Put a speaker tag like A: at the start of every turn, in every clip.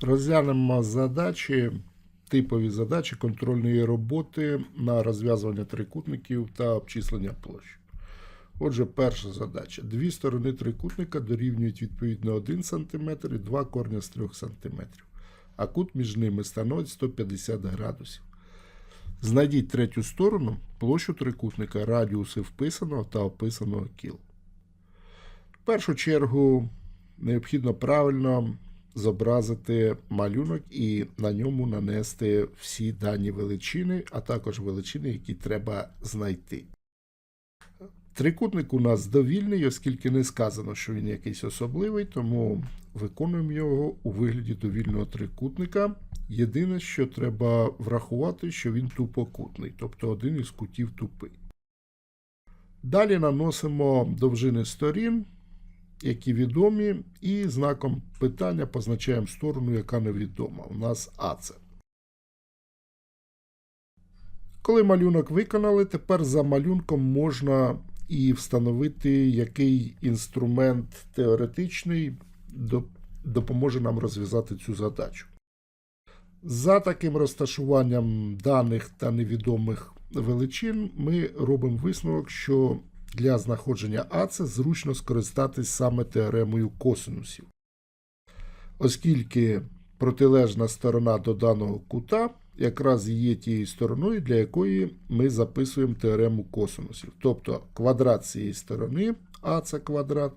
A: Розглянемо задачі, типові задачі контрольної роботи на розв'язування трикутників та обчислення площ. Отже, перша задача. Дві сторони трикутника дорівнюють відповідно 1 см і 2 корня з 3 см, а кут між ними становить 150 градусів. Знайдіть третю сторону, площу трикутника, радіуси вписаного та описаного кіл. В першу чергу необхідно правильно зобразити малюнок і на ньому нанести всі дані величини, а також величини, які треба знайти. Трикутник у нас довільний, оскільки не сказано, що він якийсь особливий, тому виконуємо його у вигляді довільного трикутника. Єдине, що треба врахувати, що він тупокутний, тобто один із кутів тупий. Далі наносимо довжини сторін, які відомі, і знаком питання позначаємо сторону, яка невідома. У нас АЦ. Коли малюнок виконали, тепер за малюнком можна і встановити, який інструмент теоретичний допоможе нам розв'язати цю задачу. За таким розташуванням даних та невідомих величин ми робимо висновок, що для знаходження АЦ зручно скористатись саме теоремою косинусів, оскільки протилежна сторона до даного кута якраз є тією стороною, для якої ми записуємо теорему косинусів. Тобто квадрат цієї сторони, АЦ квадрат,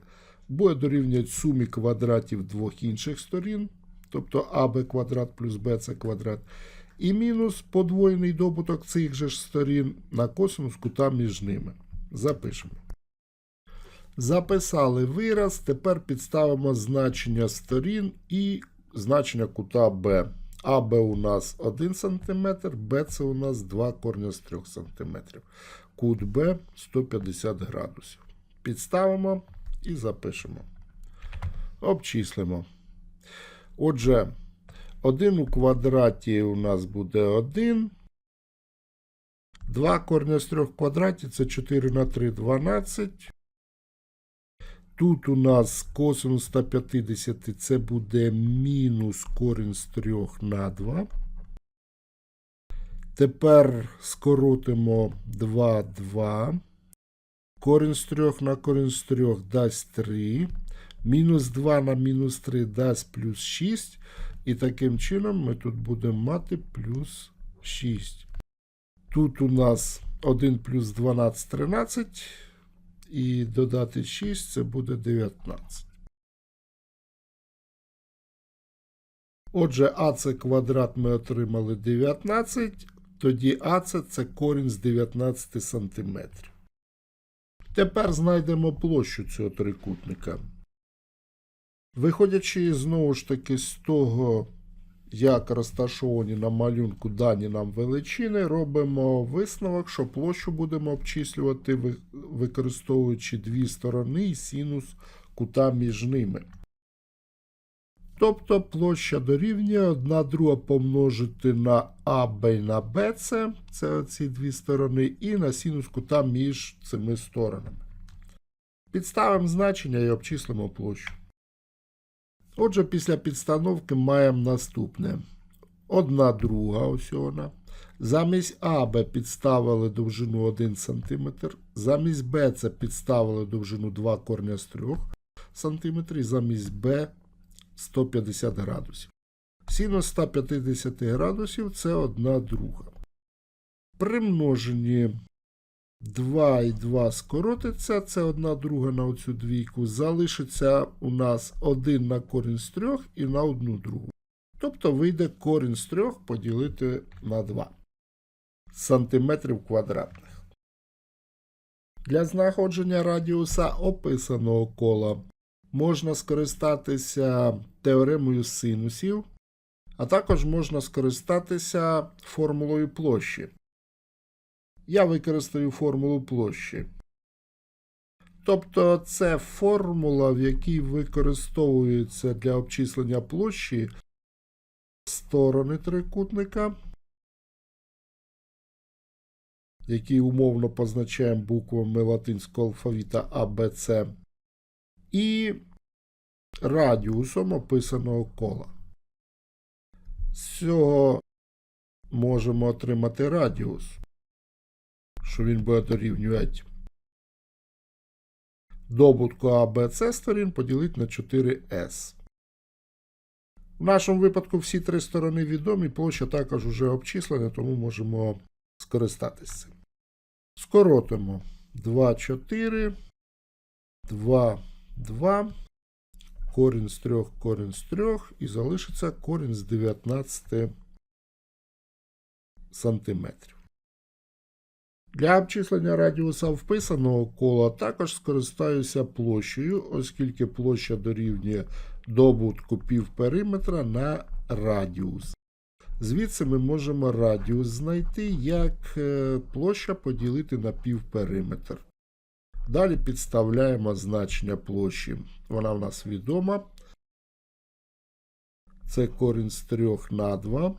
A: буде дорівнювати сумі квадратів двох інших сторін, тобто АБ квадрат плюс БЦ квадрат, і мінус подвоєний добуток цих же ж сторін на косинус кута між ними. Запишемо. Записали вираз, тепер підставимо значення сторін і значення кута Б. АБ у нас 1 см, БЦ у нас 2 корня з 3 см. Кут Б 150 градусів. Підставимо і запишемо. Обчислимо. Отже, 1 у квадраті у нас буде 1. 2 корня з 3 в квадраті це 4 на 3 12. Тут у нас косинус 150 це буде мінус корінь з 3 на 2. Тепер скоротимо 2, 2. Корінь з 3 на корінь з 3 дасть 3. Мінус 2 на мінус 3 дасть плюс 6. І таким чином ми тут будемо мати плюс 6. Тут у нас 1 плюс 12 13. І додати 6 це буде 19. Отже, АЦ квадрат ми отримали 19. Тоді АЦ це корінь з 19 см. Тепер знайдемо площу цього трикутника. Виходячи знову ж таки з того, як розташовані на малюнку дані нам величини, робимо висновок, що площу будемо обчислювати, використовуючи дві сторони і синус кута між ними. Тобто площа дорівнює 1 друга помножити на АБ і на БЦ, це ці дві сторони, і на синус кута між цими сторонами. Підставимо значення і обчислимо площу. Отже, після підстановки маємо наступне. Одна друга, ось вона. Замість АБ підставили довжину 1 см, замість БЦ підставили довжину 2 корня з 3 см, і замість Б 150 градусів. Синус 150 градусів це одна друга. При множенні 2 і 2 скоротиться, це одна друга на оцю двійку. Залишиться у нас 1 на корінь з 3 і на одну другу. Тобто вийде корінь з 3 поділити на 2 сантиметрів квадратних. Для знаходження радіуса описаного кола можна скористатися теоремою синусів, а також можна скористатися формулою площі. Я використаю формулу площі. Тобто це формула, в якій використовується для обчислення площі сторони трикутника, які умовно позначаємо буквами латинського алфавіта ABC, і радіусом описаного кола. З цього можемо отримати радіус, що він буде дорівнювати добутку ABC сторін поділити на 4S. В нашому випадку всі три сторони відомі, площа також вже обчислена, тому можемо скористатися цим. Скоротимо 2, 4, 2, 2, корінь з 3, корінь з 3 і залишиться корінь з 19 сантиметрів. Для обчислення радіуса вписаного кола також скористаюся площею, оскільки площа дорівнює добутку півпериметра на радіус. Звідси ми можемо радіус знайти, як е, площа поділити на півпериметр. Далі підставляємо значення площі. Вона в нас відома. Це корінь з 3 на 2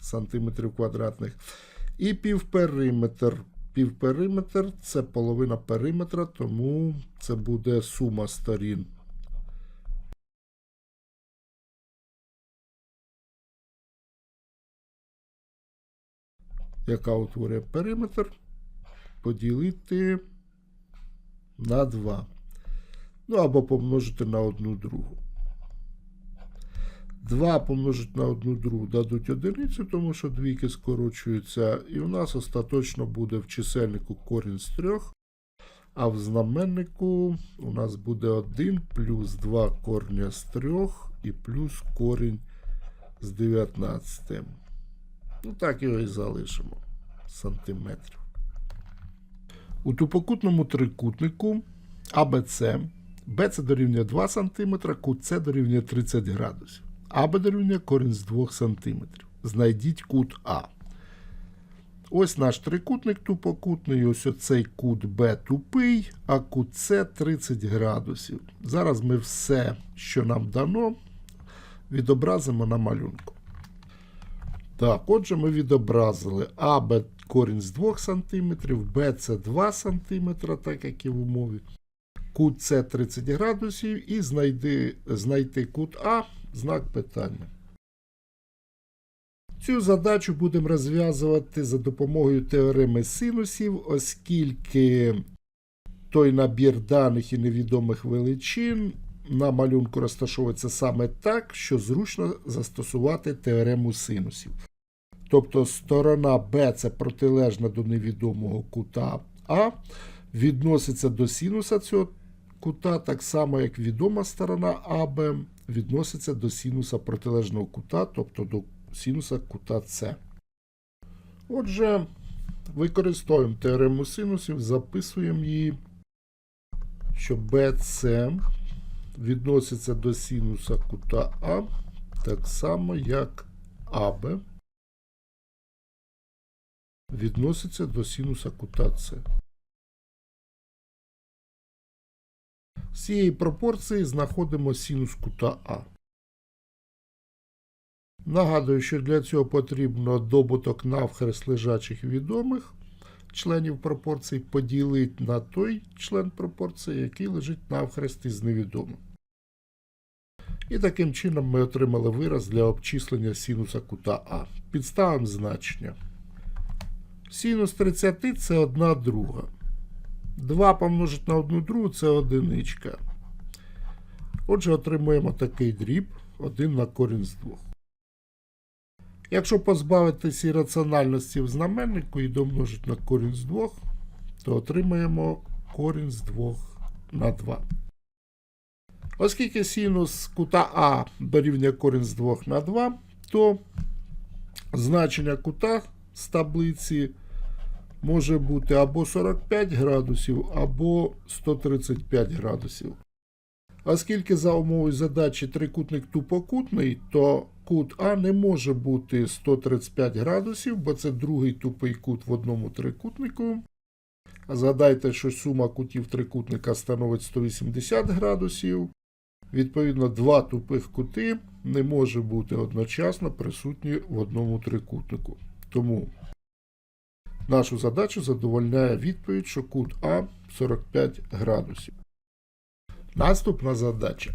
A: сантиметрів квадратних. І півпериметр. Півпериметр це половина периметра, тому це буде сума сторін. Яка утворює периметр, поділити на 2. Ну або помножити на одну другу. 2 помножити на одну другу дадуть одиницю, тому що двійки скорочуються, і у нас остаточно буде в чисельнику корінь з 3, а в знаменнику у нас буде 1 плюс 2 корня з 3 і плюс корінь з 19. Ну так його і залишимо сантиметрів. У тупокутному трикутнику АБЦ BC дорівнює 2 см, С дорівнює 30 градусів. АБ дорівнює корінь з 2 см. Знайдіть кут А. Ось наш трикутник тупокутний, ось оцей кут Б тупий, а кут С 30 градусів. Зараз ми все, що нам дано, відобразимо на малюнку. Так, отже, ми відобразили АБ корінь з 2 см, БЦ 2 см, так як і в умові. Кут С 30 градусів і знайди, знайти кут А знак питання. Цю задачу будемо розв'язувати за допомогою теореми синусів, оскільки той набір даних і невідомих величин на малюнку розташовується саме так, що зручно застосувати теорему синусів. Тобто сторона Б це протилежна до невідомого кута А, відноситься до синуса цього кута, так само, як відома сторона АБ відноситься до синуса протилежного кута, тобто до синуса кута С. Отже, використовуємо теорему синусів, записуємо її, що BC відноситься до синуса кута А, так само, як АБ відноситься до синуса кута С. З цієї пропорції знаходимо синус кута А. Нагадую, що для цього потрібно добуток навхрест лежачих відомих членів пропорцій поділити на той член пропорції, який лежить навхрест із невідомим. І таким чином ми отримали вираз для обчислення синуса кута А. Підставимо значення. Синус 30 це 1 друга. 2 помножити на 1 другу це одиничка. Отже, отримуємо такий дріб 1 на корінь з 2. Якщо позбавитися ірраціональності в знаменнику і домножити на корінь з 2, то отримаємо корінь з 2 на 2. Оскільки синус кута А дорівнює корінь з 2 на 2, то значення кута з таблиці може бути або 45 градусів, або 135 градусів. Оскільки за умовою задачі трикутник тупокутний, то кут А не може бути 135 градусів, бо це другий тупий кут в одному трикутнику. Згадайте, що сума кутів трикутника становить 180 градусів. Відповідно, два тупих кути не може бути одночасно присутні в одному трикутнику. Тому нашу задачу задовольняє відповідь, що кут А 45 градусів. Наступна задача.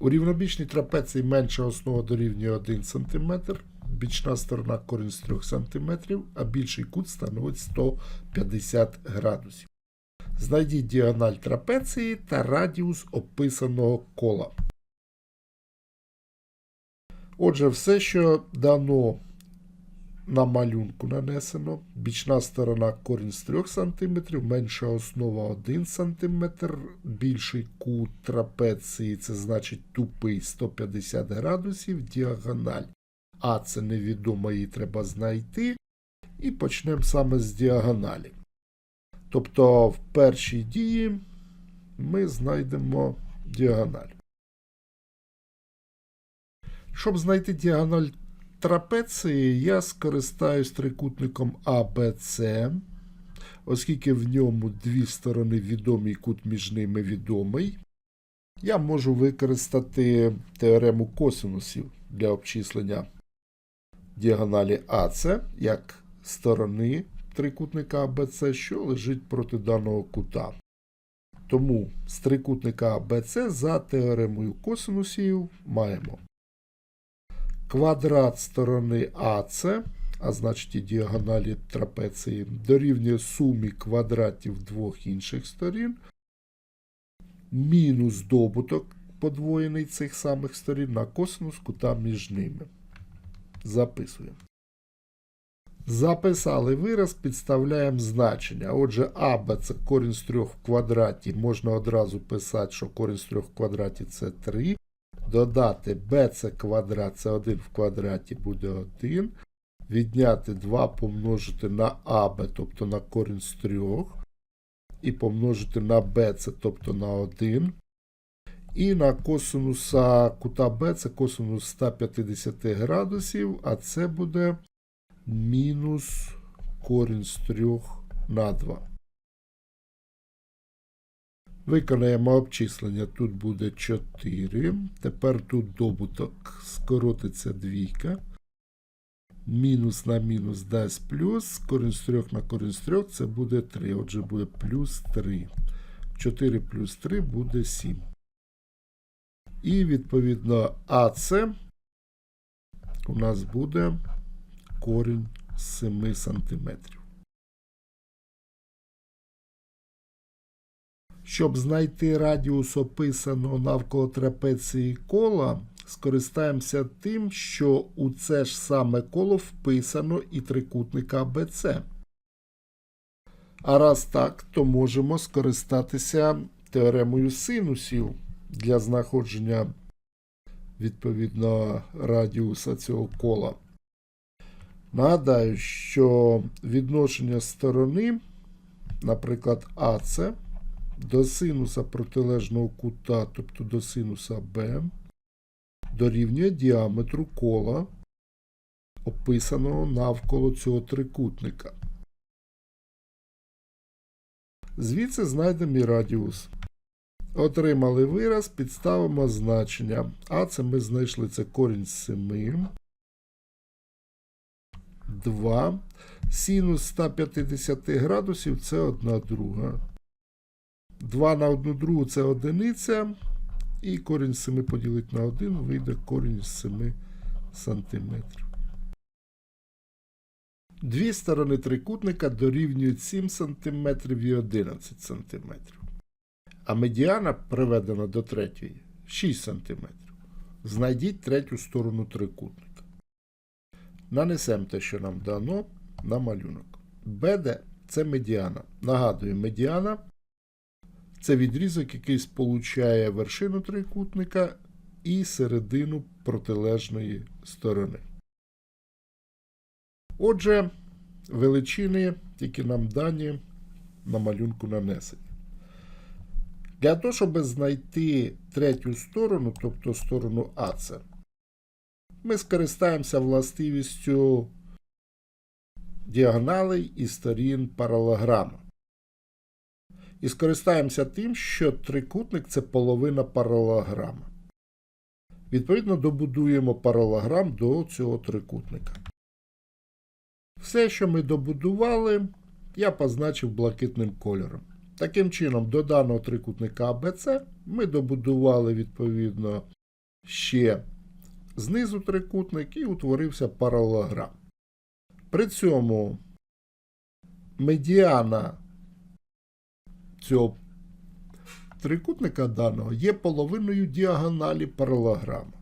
A: У рівнобічній трапеції менша основа дорівнює 1 см, бічна сторона корінь з 3 см, а більший кут становить 150 градусів. Знайдіть діагональ трапеції та радіус описаного кола. Отже, все, що дано на малюнку нанесено, бічна сторона корінь з 3 см, менша основа 1 см, більший кут трапеції, це значить тупий 150 градусів, діагональ. А це невідомо, її треба знайти. І почнемо саме з діагоналі. Тобто в першій дії ми знайдемо діагональ. Щоб знайти діагональ трапеції, я скористаюсь трикутником ABC, оскільки в ньому дві сторони відомі і кут між ними відомий. Я можу використати теорему косинусів для обчислення діагоналі АЦ як сторони трикутника ABC, що лежить проти даного кута. Тому з трикутника ABC за теоремою косинусів маємо квадрат сторони АЦ, а значить і діагоналі трапеції, дорівнює сумі квадратів двох інших сторін, мінус добуток подвоєний цих самих сторін на косинус кута між ними. Записуємо. Записали вираз, підставляємо значення. Отже, АБ це корінь з 3 в квадраті. Можна одразу писати, що корінь з 3 в квадраті це 3. Додати b це квадрат, це 1 в квадраті буде 1. Відняти 2 помножити на АБ, тобто на корінь з 3. І помножити на b, це тобто на 1. І на косинуса кута b це косинус 150 градусів, а це буде мінус корінь з 3 на 2. Виконаємо обчислення. Тут буде 4. Тепер тут добуток скоротиться двійка. Мінус на мінус дасть плюс. Корінь з 3 на корінь з 3 це буде 3. Отже, буде плюс 3. 4 плюс 3 буде 7. І відповідно АЦ у нас буде корінь 7 сантиметрів. Щоб знайти радіус описаного навколо трапеції кола, скористаємося тим, що у це ж саме коло вписано і трикутник АБЦ. А раз так, то можемо скористатися теоремою синусів для знаходження відповідно радіуса цього кола. Нагадаю, що відношення сторони, наприклад, АЦ до синуса протилежного кута, тобто до синуса Б, дорівнює діаметру кола, описаного навколо цього трикутника. Звідси знайдемо і радіус. Отримали вираз, підставимо значення. А це ми знайшли це корінь з 7. 2. Синус 150 градусів це 1 друга. 2 на 1 другу це одиниця. І корінь з 7 поділити на 1 вийде корінь з 7 сантиметрів. Дві сторони трикутника дорівнюють 7 см і 11 см. А медіана приведена до третьої 6 см. Знайдіть третю сторону трикутника. Нанесемо те, що нам дано на малюнок. БД це медіана. Нагадую, медіана це відрізок, який сполучає вершину трикутника і середину протилежної сторони. Отже, величини, які нам дані на малюнку нанесені. Для того, щоб знайти третю сторону, тобто сторону АЦ, ми скористаємося властивістю діагоналей і сторін паралограма. І скористаємося тим, що трикутник це половина паралограма. Відповідно, добудуємо паралограм до цього трикутника. Все, що ми добудували, я позначив блакитним кольором. Таким чином, до даного трикутника АБЦ ми добудували відповідно ще знизу трикутник і утворився паралелограм. При цьому медіана цього трикутника даного є половиною діагоналі паралелограма.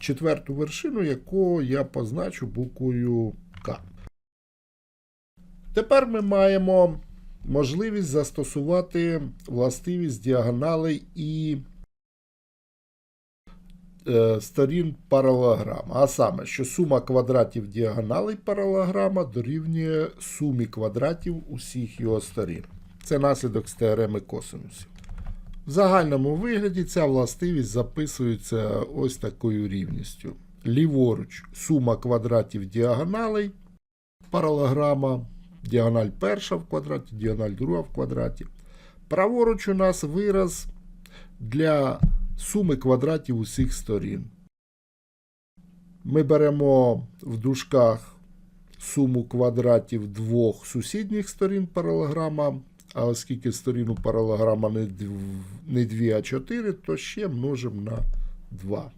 A: Четверту вершину, яку я позначу буквою К. Тепер ми маємо можливість застосувати властивість діагоналей і е, сторін паралелограма. А саме, що сума квадратів діагоналей паралелограма дорівнює сумі квадратів усіх його сторін. Це наслідок з теореми косинусів. В загальному вигляді ця властивість записується ось такою рівністю. Ліворуч сума квадратів діагоналей паралелограма, діагональ перша в квадраті, діагональ друга в квадраті. Праворуч у нас вираз для суми квадратів усіх сторін. Ми беремо в дужках суму квадратів двох сусідніх сторін паралелограма, а оскільки сторін у паралелограма не, не 2, а 4, то ще множимо на 2.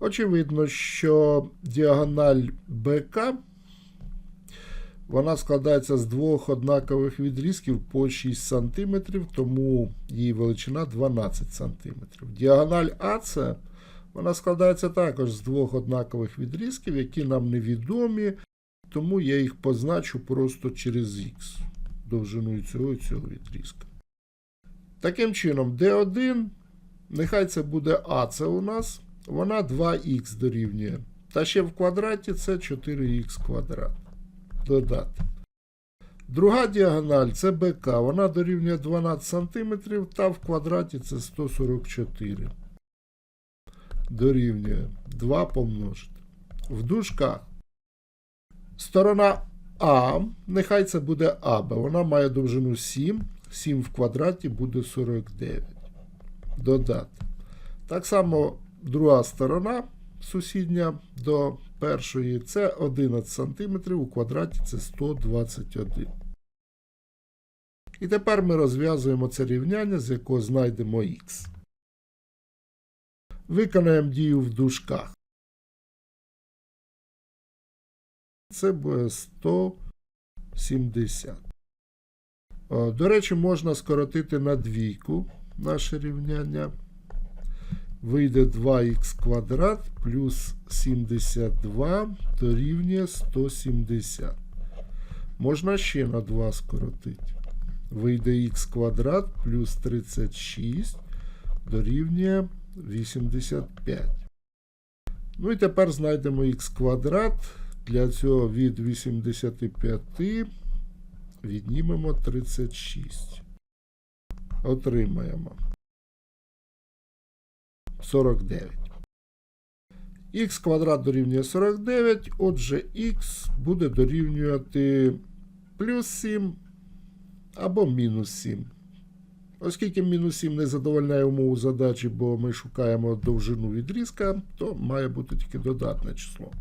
A: Очевидно, що діагональ БК вона складається з двох однакових відрізків по 6 см, тому її величина 12 см. Діагональ АЦ вона складається також з двох однакових відрізків, які нам невідомі, тому я їх позначу просто через Х, довжиною цього і цього відрізка. Таким чином, D1, нехай це буде АЦ у нас, вона 2х дорівнює. Та ще в квадраті це 4х квадрат. Додати. Друга діагональ це БК, вона дорівнює 12 см, та в квадраті це 144. Дорівнює 2 помножити. В дужках. Сторона А, нехай це буде АБ, вона має довжину 7. 7 в квадраті буде 49. Додати. Так само друга сторона сусідня до першої це 11 см, у квадраті це 121. І тепер ми розв'язуємо це рівняння, з якого знайдемо х. Виконаємо дію в дужках. Це буде 170. До речі, можна скоротити на двійку наше рівняння. Вийде 2х квадрат плюс 72 дорівнює 170. Можна ще на 2 скоротити. Вийде х квадрат плюс 36 дорівнює 85. Ну і тепер знайдемо х квадрат. Для цього від 85 віднімемо 36. Отримаємо 49. Х квадрат дорівнює 49, отже, х буде дорівнювати плюс 7 або мінус 7. Оскільки мінус 7 не задовольняє умову задачі, бо ми шукаємо довжину відрізка, то має бути тільки додатне число.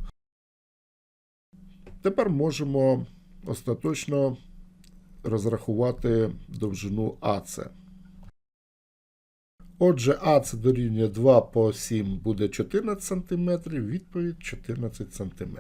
A: Тепер можемо остаточно розрахувати довжину АЦ. Отже, АЦ дорівнює 2 по 7 буде 14 см, відповідь 14 см.